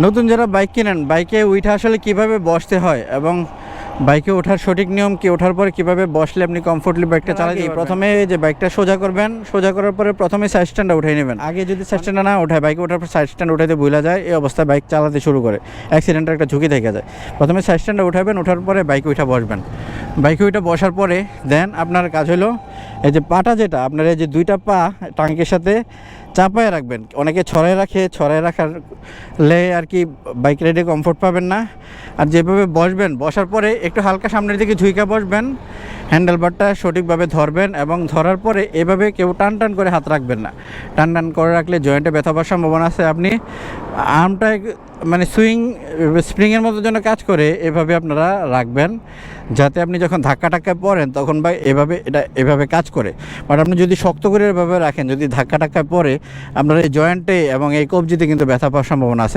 নতুন যারা বাইক কিনেন বাইকে উঠে আসলে কীভাবে বসতে হয় এবং বাইকে ওঠার সঠিক নিয়ম কি ওঠার পরে কীভাবে বসলে আপনি কমফোর্টলি বাইকটা চালাতে প্রথমে যে বাইকটা সোজা করবেন সোজা করার পরে প্রথমে সাইড স্ট্যান্ডটা উঠিয়ে নেবেন। আগে যদি সাইড স্ট্যান্ডটা না ওঠায় বাইকে ওঠার পর সাইড স্ট্যান্ড উঠাতে ভুলা যায় এই অবস্থায় বাইক চালাতে শুরু করে। অ্যাক্সিডেন্টের একটা ঝুঁকি থেকে যায়। প্রথমে সাইড স্ট্যান্ডটা উঠাবেন ওঠার পরে বাইকে উঠা বসবেন। বাইকে ওইটা বসার পরে দেন আপনার কাজ হলো এই যে পাটা যেটা, আপনার এই যে দুইটা পা টাঙ্কের সাথে চাপায় রাখবেন। অনেকে ছড়ায় রাখে, ছড়ায় রাখার লে আর কি বাইক রাইডে কমফোর্ট পাবেন না। আর যেভাবে বসবেন, বসার পরে একটু হালকা সামনের দিকে ঝুঁকা বসবেন। হ্যান্ডেলবারটা সঠিকভাবে ধরবেন এবং ধরার পরে এভাবে কেউ টান টান করে হাত রাখবেন না। টান টান করে রাখলে জয়েন্টে ব্যথা পাওয়ার সম্ভাবনা আছে। আপনি আর্মটা মানে সুইং, স্প্রিংয়ের মতো যেন কাজ করে, এভাবে আপনারা রাখবেন। যাতে আপনি যখন ধাক্কা টাক্কা পড়েন, তখন বা এভাবে, এটা এভাবে কাজ করে। বাট আপনি যদি শক্ত করে এভাবে রাখেন, যদি ধাক্কা টাক্কা পরে আপনার এই জয়েন্টে এবং এই কবজিতে কিন্তু ব্যথা পাওয়ার সম্ভাবনা আছে।